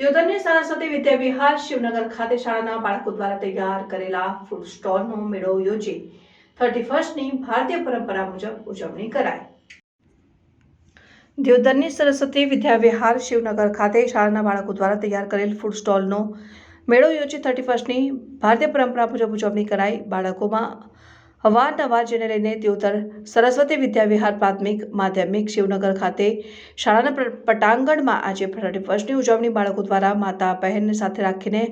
દિયોદરની સરસ્વતી વિદ્યાવિહાર શિવનગર ખાતે શાળાના બાળકો દ્વારા તૈયાર કરેલા ફૂડ સ્ટોલનો મેળો યોજી થર્ટી ફર્સ્ટની ભારતીય પરંપરા મુજબ ઉજવણી કરાઈ. દેવધનની સરસ્વતી વિદ્યાવિહાર શિવનગર ખાતે શાળાના બાળકો દ્વારા તૈયાર કરેલ ફૂડ સ્ટોલનો મેળો યોજી થર્ટી ફર્સ્ટની ભારતીય પરંપરા મુજબ ઉજવણી કરાઈ. બાળકોમાં અવારનવાર જેને લઈને દિયોદર સરસ્વતી વિદ્યાવિહાર પ્રાથમિક માધ્યમિક શિવનગર ખાતે શાળાના પટાંગણમાં આજે થર્ટી ફર્સ્ટની ઉજવણી બાળકો દ્વારા માતા બહેનને સાથે રાખીને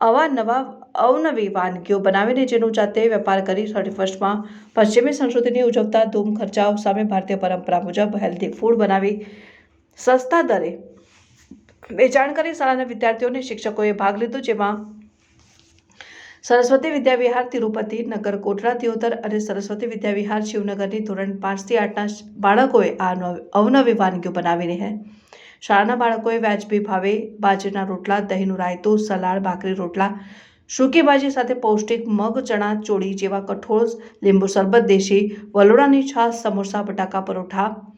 અવારનવાર અવનવી વાનગીઓ બનાવીને જેનું જાતે વેપાર કરી થર્ટી ફર્સ્ટમાં પશ્ચિમી સંસ્કૃતિની ઉજવતા ધૂમ ખર્ચાઓ સામે ભારતીય પરંપરા મુજબ હેલ્ધી ફૂડ બનાવી સસ્તા દરે વેચાણ કરી શાળાના વિદ્યાર્થીઓને શિક્ષકોએ ભાગ લીધો, જેમાં સરસ્વતી વિદ્યાવિહાર તિરુપતિ, નગર કોટડા દિયોદર અને સરસ્વતી વિદ્યાવિહાર શિવનગરની ધોરણ પાંચથી આઠના બાળકોએ આ નવ- અવનવી વાનગીઓ બનાવીને હે. શાળાના બાળકોએ વ્યાજબી ભાવે બાજરીના રોટલા, દહીંનું રાયતું, સલાડ, ભાખરી રોટલા, સૂકી ભાજી સાથે પૌષ્ટિક મગ, ચણા, ચોળી જેવા કઠોળ, લીંબુ શરબત, દેશી વલોડાની છાશ, સમોસા, બટાકા પરોઠા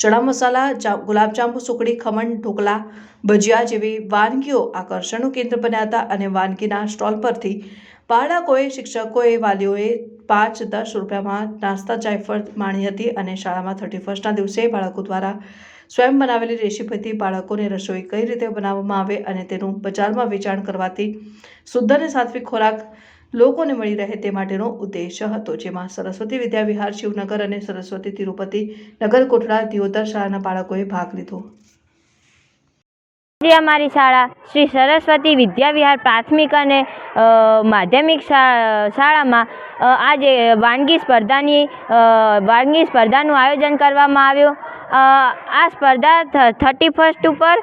ચણા મસાલા ગુલાબજાંબુ સુકડી ખમણ ઢોકળા ભજીયા જેવી વાનગીઓ આકર્ષણનું કેન્દ્ર બન્યા હતા અને વાનગીના સ્ટોલ પરથી બાળકોએ, શિક્ષકોએ, વાલીઓએ પાંચ દસ રૂપિયામાં નાસ્તા જાયફળ માણી હતી અને શાળામાં થર્ટી ફર્સ્ટના દિવસે બાળકો દ્વારા સ્વયં બનાવેલી રેસીપીથી બાળકોને રસોઈ કઈ રીતે બનાવવામાં આવે અને તેનું બજારમાં વેચાણ કરવાથી શુદ્ધ અને સાત્વિક ખોરાક લોકોને મળી રહે તે માટેનો ઉદ્દેશ હતો, જેમાં સરસ્વતી વિદ્યા વિહાર શિવનગર અને સરસ્વતી તિરુપતિ નગર કોટડા દિયોદર શાળાના બાળકોએ ભાગ લીધો. આજે અમારી શાળા શ્રી સરસ્વતી વિદ્યા વિહાર પ્રાથમિક અને માધ્યમિક શાળામાં આજે વાનગી સ્પર્ધાની વાનગી સ્પર્ધાનું આયોજન કરવામાં આવ્યું. આ સ્પર્ધા થર્ટી ફર્સ્ટ ઉપર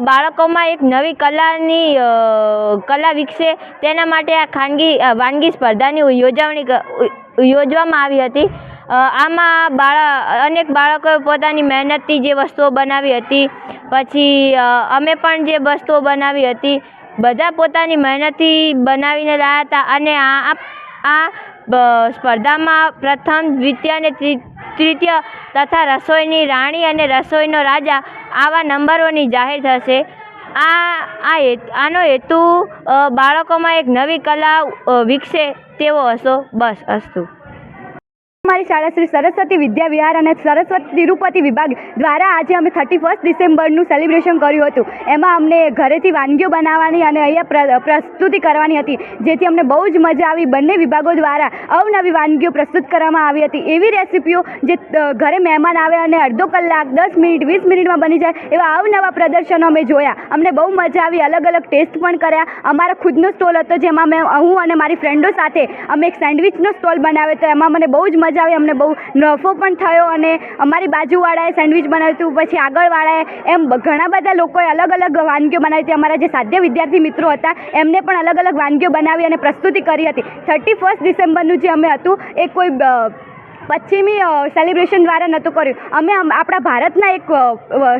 બાળકોમાં એક નવી કલાની કલા વિકસે તેના માટે આ ખાનગી વાનગી સ્પર્ધાની યોજવણી યોજવામાં આવી હતી. આમાં બાળા, અનેક બાળકોએ પોતાની મહેનતથી જે વસ્તુઓ બનાવી હતી, પછી અમે પણ જે વસ્તુઓ બનાવી હતી, બધા પોતાની મહેનતથી બનાવીને લાવ્યા હતા અને આ, આ- સ્પર્ધામાં પ્રથમ, દ્વિતીય અને ત્રિ- તૃતીય તથા રસોઈની રાણી અને રસોઈનો રાજા આવા નંબરોની જાહેર થશે. આ આ આનો હેતુ બાળકોમાં એક નવી કલા વિકસે તેવો હશો. બસ, અસ્તુ. અમારી શાળા શ્રી સરસ્વતી વિદ્યા વિહાર અને સરસ્વતી તિરુપતિ વિભાગ દ્વારા આજે અમે થર્ટી ફર્સ્ટ ડિસેમ્બરનું સેલિબ્રેશન કર્યું હતું. એમાં અમને ઘરેથી વાનગીઓ બનાવવાની અને અહીંયા પ્રસ્તુતિ કરવાની હતી. જેથી અમને બહુ જ મજા આવી. બંને વિભાગો દ્વારા અવનવી વાનગીઓ પ્રસ્તુત કરવામાં આવી હતી. એવી રેસીપીઓ જે ઘરે મહેમાન આવે અને અડધો કલાક, દસ મિનિટ, વીસ મિનિટમાં બની જાય, એવા અવનવા પ્રદર્શનો અમે જોયા. અમને બહુ મજા આવી. અલગ અલગ ટેસ્ટ પણ કર્યા. અમારો ખુદનો સ્ટોલ હતો જેમાં મેં, હું અને મારી ફ્રેન્ડો સાથે અમે એક સેન્ડવિચનો સ્ટોલ બનાવ્યો હતો. એમાં મને બહુ જ મજા આવી, અમને બહુ નફો પણ થયો અને અમારી બાજુવાળાએ સેન્ડવિચ બનાવ્યું હતું, પછી આગળવાળાએ એમ ઘણા બધા લોકોએ અલગ અલગ વાનગીઓ બનાવી હતી. અમારા જે સાધ્ય વિદ્યાર્થી મિત્રો હતા, એમને પણ અલગ અલગ વાનગીઓ બનાવી અને પ્રસ્તુતિ કરી હતી. થર્ટી ફર્સ્ટ ડિસેમ્બરનું જે અમે હતું, એ કોઈ પશ્ચિમી સેલિબ્રેશન દ્વારા નહોતું કર્યું. અમે આપણા ભારતના એક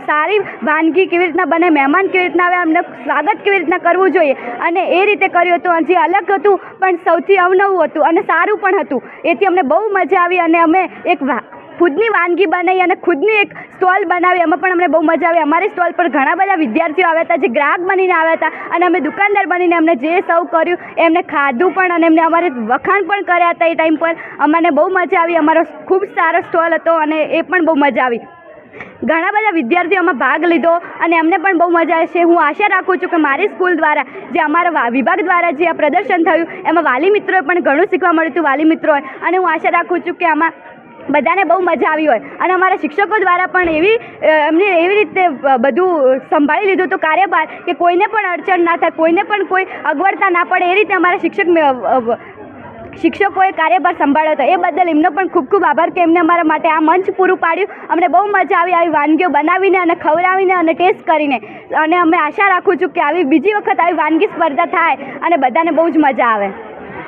સારી વાનગી કેવી રીતના બને, મહેમાન કેવી રીતના આવે, અમને સ્વાગત કેવી રીતના કરવું જોઈએ અને એ રીતે કર્યું હતું. જે અલગ હતું, પણ સૌથી અવનવું હતું અને સારું પણ હતું. એથી અમને બહુ મજા આવી અને અમે એક ખુદની વાનગી બનાવી અને ખુદની એક સ્ટોલ બનાવી. એમાં પણ અમને બહુ મજા આવી. અમારી સ્ટોલ પર ઘણા બધા વિદ્યાર્થીઓ આવ્યા હતા, જે ગ્રાહક બનીને આવ્યા હતા અને અમે દુકાનદાર બનીને અમને જે સર્વ કર્યું, એમને ખાધું પણ અને એમને અમારે વખાણ પણ કર્યા હતા એ ટાઈમ પર. અમને બહુ મજા આવી. અમારો ખૂબ સારો સ્ટોલ હતો અને એ પણ બહુ મજા આવી. ઘણા બધા વિદ્યાર્થીઓમાં ભાગ લીધો અને એમને પણ બહુ મજા આવશે હું આશા રાખું છું કે મારી સ્કૂલ દ્વારા, જે અમારા વિભાગ દ્વારા જે આ પ્રદર્શન થયું, એમાં વાલી મિત્રોએ પણ ઘણું શીખવા મળ્યું હતું, વાલી મિત્રોએ. અને હું આશા રાખું છું કે આમાં બધાને બહુ મજા આવી હોય. અને અમારા શિક્ષકો દ્વારા પણ એવી એમને એવી રીતે બધું સંભાળી લીધું હતું કાર્યભાર કે કોઈને પણ અડચણ ના થાય, કોઈને પણ કોઈ અગવડતા ના પડે, એ રીતે અમારા શિક્ષક શિક્ષકોએ કાર્યભાર સંભાળ્યો હતો. એ બદલ એમનો પણ ખૂબ ખૂબ આભાર કે એમને અમારા માટે આ મંચ પૂરું પાડ્યું. અમને બહુ મજા આવી આવી વાનગીઓ બનાવીને અને ખવડાવીને અને ટેસ્ટ કરીને. અને અમે આશા રાખું છું કે આવી બીજી વખત આવી વાનગી સ્પર્ધા થાય અને બધાને બહુ જ મજા આવે.